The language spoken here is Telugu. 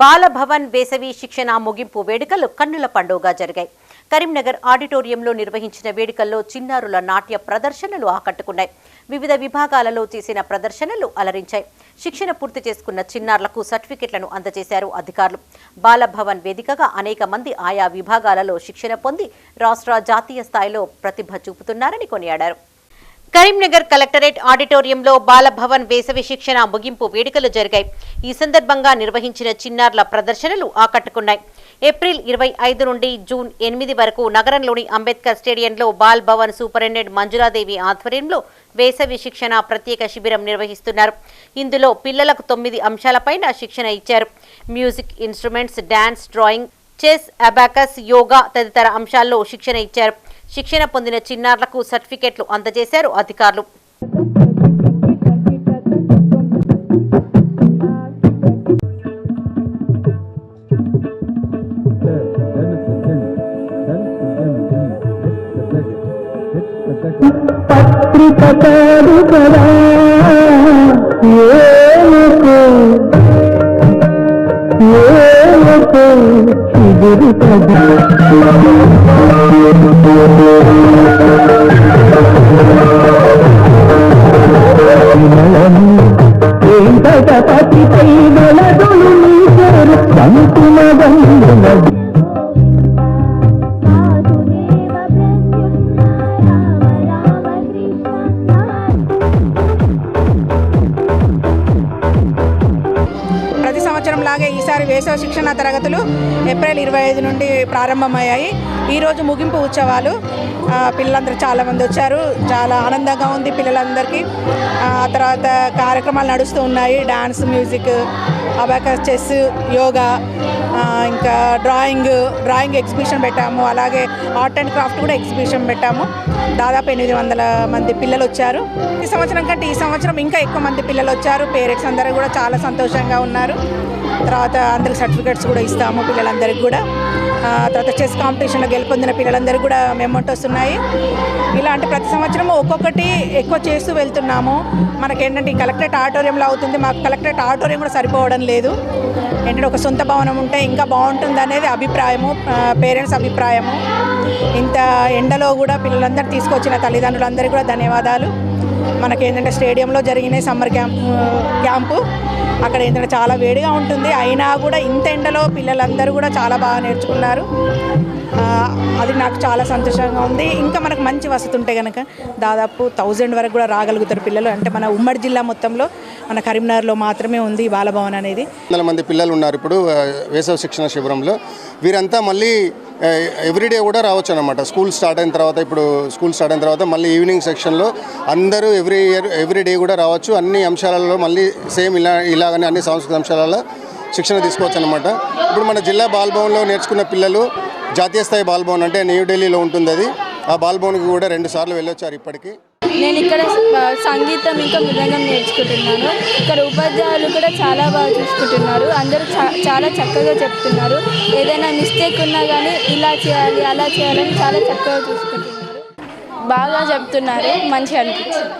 బాలభవన్ వేసవి శిక్షణ ముగింపు వేడుకలు కన్నుల పండుగగా జరిగాయి. కరీంనగర్ ఆడిటోరియంలో నిర్వహించిన వేడుకల్లో చిన్నారుల నాట్య ప్రదర్శనలు ఆకట్టుకున్నాయి. వివిధ విభాగాలలో చేసిన ప్రదర్శనలు అలరించాయి. శిక్షణ పూర్తి చేసుకున్న చిన్నారులకు సర్టిఫికెట్లను అందజేశారు అధికారులు. బాలభవన్ వేదికగా అనేక మంది ఆయా విభాగాలలో శిక్షణ పొంది రాష్ట్ర జాతీయ స్థాయిలో ప్రతిభ చూపుతున్నారని కొనియాడారు. కరీంనగర్ కలెక్టరేట్ ఆడిటోరియంలో బాలభవన్ వేసవి శిక్షణ ముగింపు వేడుకలు జరిగాయి. ఈ సందర్భంగా నిర్వహించిన చిన్నారుల ప్రదర్శనలు ఆకట్టుకున్నాయి. ఏప్రిల్ ఇరవై ఐదు నుండి జూన్ ఎనిమిది వరకు నగరంలోని అంబేద్కర్ స్టేడియంలో బాల్ భవన్ సూపరింటెండెంట్ మంజులాదేవి ఆధ్వర్యంలో వేసవి శిక్షణ ప్రత్యేక శిబిరం నిర్వహిస్తున్నారు. ఇందులో పిల్లలకు తొమ్మిది అంశాలపైన శిక్షణ ఇచ్చారు. Music instruments dance drawing chess abacus yoga తదితర అంశాల్లో శిక్షణ ఇచ్చారు. శిక్షణ పొందిన చిన్నారులకు సర్టిఫికెట్లు అందజేశారు అధికారులు. పత్రిక ఈసారి వేసవ శిక్షణ తరగతులు ఏప్రిల్ ఇరవై ఐదు నుండి ప్రారంభమయ్యాయి. ఈరోజు ముగింపు ఉత్సవాలు పిల్లలందరూ చాలామంది వచ్చారు. చాలా ఆనందంగా ఉంది పిల్లలందరికీ. ఆ తర్వాత కార్యక్రమాలు నడుస్తూ ఉన్నాయి. Dance music abacus chess yoga ఇంకా డ్రాయింగ్ డ్రాయింగ్ ఎగ్జిబిషన్ పెట్టాము. అలాగే ఆర్ట్ అండ్ క్రాఫ్ట్ కూడా ఎగ్జిబిషన్ పెట్టాము. దాదాపు ఎనిమిది వందల మంది పిల్లలు వచ్చారు. ఈ సంవత్సరం కంటే ఈ సంవత్సరం ఇంకా ఎక్కువ మంది పిల్లలు వచ్చారు. పేరెంట్స్ అందరూ కూడా చాలా సంతోషంగా ఉన్నారు. తర్వాత అందరికి సర్టిఫికేట్స్ కూడా ఇస్తాము పిల్లలందరికీ కూడా. తర్వాత చెస్ కాంపిటీషన్లో గెలుపొందిన పిల్లలందరికీ కూడా మెమోటోస్ ఉన్నాయి. ఇలాంటి ప్రతి సంవత్సరం ఒక్కొక్కటి ఎక్కువ చేస్తూ వెళ్తున్నాము. మనకేంటంటే ఈ కలెక్టరేట్ ఆడిటోరియంలో అవుతుంది. మాకు కలెక్టరేట్ ఆడిటోరియం కూడా సరిపోవడం లేదు. ఏంటంటే ఒక సొంత భవనం ఉంటే ఇంకా బాగుంటుంది అనేది అభిప్రాయము పేరెంట్స్ అభిప్రాయము. ఇంత ఎండలో కూడా పిల్లలందరూ తీసుకొచ్చిన తల్లిదండ్రులందరికీ కూడా ధన్యవాదాలు. మనకి ఏంటంటే స్టేడియంలో జరిగిన సమ్మర్ క్యాంప్ క్యాంపు అక్కడ ఏంటంటే చాలా వేడిగా ఉంటుంది. అయినా కూడా ఇంత ఎండలో పిల్లలందరూ కూడా చాలా బాగా నేర్చుకున్నారు. అది నాకు చాలా సంతోషంగా ఉంది. ఇంకా మనకు మంచి వసతి ఉంటే కనుక దాదాపు థౌజండ్ వరకు కూడా రాగలుగుతారు పిల్లలు. అంటే మన ఉమ్మడి జిల్లా మొత్తంలో మన కరీంనగర్లో మాత్రమే ఉంది బాలభవన్ అనేది. వందల మంది పిల్లలు ఉన్నారు ఇప్పుడు వేసవ వేసవి శిక్షణ శిబిరంలో. వీరంతా మళ్ళీ ఎవ్రీడే కూడా రావచ్చు అనమాట స్కూల్ స్టార్ట్ అయిన తర్వాత ఇప్పుడు స్కూల్ స్టార్ట్ అయిన తర్వాత మళ్ళీ ఈవినింగ్ సెక్షన్లో అందరూ ఎవ్రీ ఇయర్ ఎవ్రీ డే కూడా రావచ్చు. అన్ని అంశాలలో మళ్ళీ సేమ్ ఇలా ఇలాగనే అన్ని సాంస్కృతిక అంశాలలో శిక్షణ తీసుకోవచ్చు అనమాట ఇప్పుడు మన జిల్లా బాల్భవన్లో నేర్చుకున్న పిల్లలు జాతీయ స్థాయి బాల్భవన్ అంటే న్యూఢిల్లీలో ఉంటుంది అది. ఆ బాల్భవన్కి కూడా రెండు సార్లు వెళ్ళొచ్చారు ఇప్పటికీ. నేను ఇక్కడ సంగీతం ఇంకా మృదంగం నేర్చుకుంటున్నాను. ఇక్కడ ఉపాధ్యాయులు కూడా చాలా బాగా చూసుకుంటున్నారు. అందరూ చా చాలా చక్కగా చెప్తున్నారు. ఏదైనా మిస్టేక్ ఉన్నా కానీ ఇలా చేయాలి అలా చేయాలని చాలా చక్కగా చూసుకుంటున్నారు. బాగా చెప్తున్నారు. మంచిగా అనిపించింది.